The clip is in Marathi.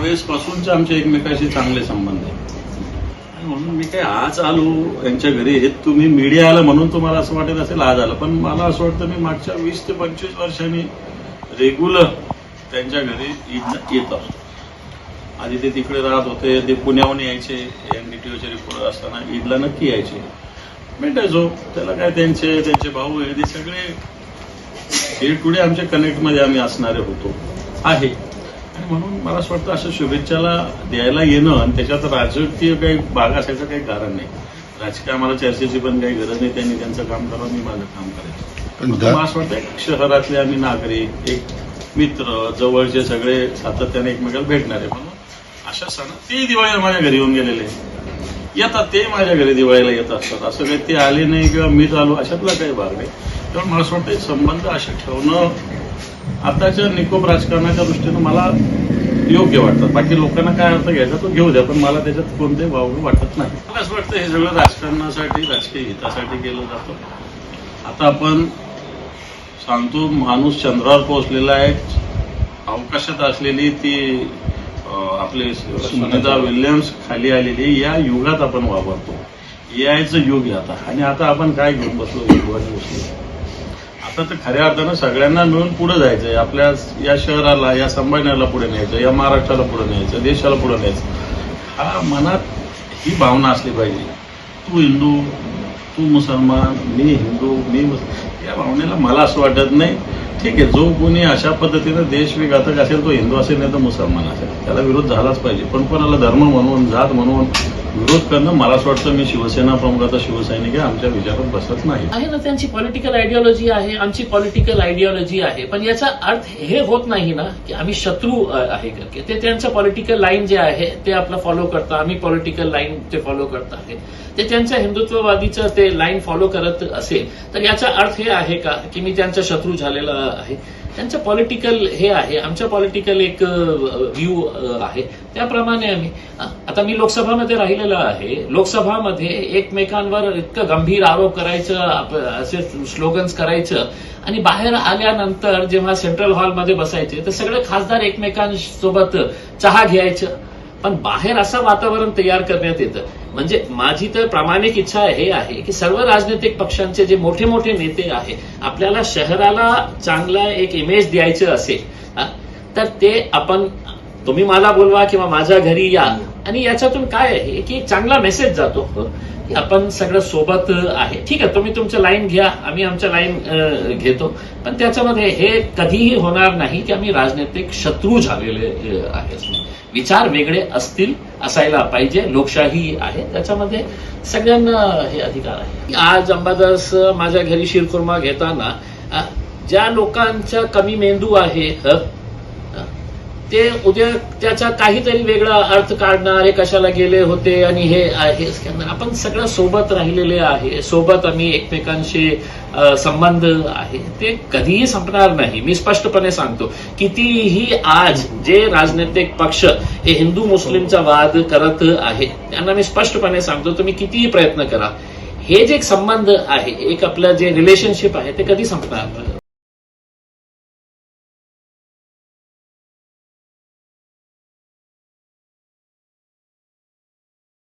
त्यावेळेस पासूनचे आमचे एकमेकाशी चांगले संबंध आहेत. आणि म्हणून मी काय आज आलो यांच्या घरी हे तुम्ही मीडिया आलं म्हणून तुम्हाला असं वाटत असेल आज आलं. पण मला असं वाटतं मी मागच्या वीस ते पंचवीस वर्षांनी रेग्युलर त्यांच्या घरी येत असतो. आधी ते तिकडे राहत होते ते पुण्याहून यायचे एन डी टी ओचे रिपोर्टर असताना ईदला नक्की यायचे. भेटायचो त्याला काय त्यांचे त्यांचे भाऊ हे ते सगळे हे टुडे आमच्या कनेक्टमध्ये आम्ही असणारे होतो. आहे. म्हणून मला असं वाटतं असं शुभेच्छाला द्यायला येणं आणि त्याच्यात राजकीय काही भाग असायचं काही कारण नाही. राजकीय आम्हाला चर्चेची पण काही गरज नाही त्यांनी त्यांचं काम करावं मी माझं काम करायचं. मला असं वाटतं एक शहरातले आम्ही नागरिक एक मित्र जवळचे सगळे सातत्याने एकमेकाला भेटणारे. म्हणून अशा सण ते दिवाळीला माझ्या घरी येऊन गेलेले येतात ते माझ्या घरी दिवाळीला येत असतात. असं काही ते आले नाही किंवा मीच आलो अशातला काही भाग नाही. त्यामुळे मला असं वाटतं संबंध असे ठेवणं आताच्या निकोप राजकारणाच्या दृष्टीनं मला योग्य वाटतं. बाकी लोकांना काय अर्थ घ्यायचा तो घेऊ द्या पण मला त्याच्यात कोणतेही वावग वाटत नाही. मला असं वाटतं हे सगळं राजकारणासाठी राजकीय हितासाठी केलं जातं. आता आपण सांगतो माणूस चंद्रावर पोहोचलेला आहे. अवकाशात असलेली ती आपले सुनीता विल्यम्स खाली आलेली या युगात आपण वापरतो यायचं युग आहे आता. आणि आता आपण काय घेऊन बसलो? युगात बसलो. तर खऱ्या अर्थानं सगळ्यांना मिळून पुढे जायचंय. आपल्या या शहराला या संभाजीनगरला पुढे न्यायचं या महाराष्ट्राला पुढे न्यायचं देशाला पुढे न्यायचं. हा मनात ही भावना असली पाहिजे. तू हिंदू तू मुसलमान मी हिंदू मी मुस- या भावनेला मला असं वाटत नाही. ठीक आहे जो कोणी अशा पद्धतीनं देश विघातक असेल तो हिंदू असेल नाही तर मुसलमान असेल. त्याला विरोध झालाच पाहिजे. पण कोणाला धर्म म्हणून जात म्हणून विरोध करणं मला असं वाटतं मी शिवसेना प्रमुखाचा शिवसैनिक आहे आमच्या विचारात बसत नाही. आहे ना त्यांची पॉलिटिकल आयडियॉलॉजी आहे आमची पॉलिटिकल आयडियॉलॉजी आहे. पण याचा अर्थ हे होत नाही ना की आम्ही शत्रू आहे. करके ते त्यांचं पॉलिटिकल लाईन जे आहे ते आपलं फॉलो करतं. आम्ही पॉलिटिकल लाईन ते फॉलो करत आहे. ते त्यांच्या हिंदुत्ववादीचं ते लाईन फॉलो करत असेल तर याचा अर्थ हे आहे का की मी त्यांचा शत्रू झालेला आहे? त्यांचं पॉलिटिकल हे आहे. आमच्या पॉलिटिकल एक व्ह्यू आहे. त्याप्रमाणे आम्ही आता मी लोकसभामध्ये राहिलेलो आहे. लोकसभामध्ये एकमेकांवर इतकं गंभीर आरोप करायचं असे स्लोगन्स करायचं आणि बाहेर आल्यानंतर जेव्हा सेंट्रल हॉलमध्ये बसायचे तर सगळे खासदार एकमेकांसोबत चहा घ्यायचं. पण बाहेर असं वातावरण तयार करण्यात येतं. म्हणजे माझी तर प्रामाणिक इच्छा हे आहे की सर्व राजनैतिक पक्षांचे जे मोठे मोठे नेते आहे आपल्याला शहराला चांगला एक इमेज द्यायचं असेल तर ते आपण तुम्ही मला बोलवा किंवा माझ्या घरी या आणि याच्यातून काय आहे की चांगला मेसेज जातो. की आपण सगळं सोबत आहे. ठीक आहे तुम्ही तुमच्या लाईन घ्या आम्ही आमच्या लाईन घेतो. पण त्याच्यामध्ये हे कधीही होणार नाही की आम्ही राजनैतिक शत्रू झालेले अ, आहेत विचार वेगळे असतील असायला पाहिजे लोकशाही आहे. त्याच्यामध्ये सगळ्यांना हे अधिकार आहे. आज अंबादास माझ्या घरी शिरखुर्मा घेताना ज्या लोकांच्या कमी मेंदू आहे ते उद्या त्याचा काहीतरी वेगळा अर्थ काढणारे हे कशाला गेले होते आणि हे आहे आपण सगळं सोबत राहिलेले आहे सोबत आम्ही एकमेकांशी संबंध आहे. ते कधीही संपणार नाही. मी स्पष्टपणे सांगतो कितीही आज जे राजनैतिक पक्ष हे हिंदू मुस्लिमचा वाद करत आहे त्यांना मी स्पष्टपणे सांगतो तुम्ही कितीही प्रयत्न करा. हे जे एक संबंध आहे एक आपलं जे रिलेशनशिप आहे ते कधी संपणार नाही.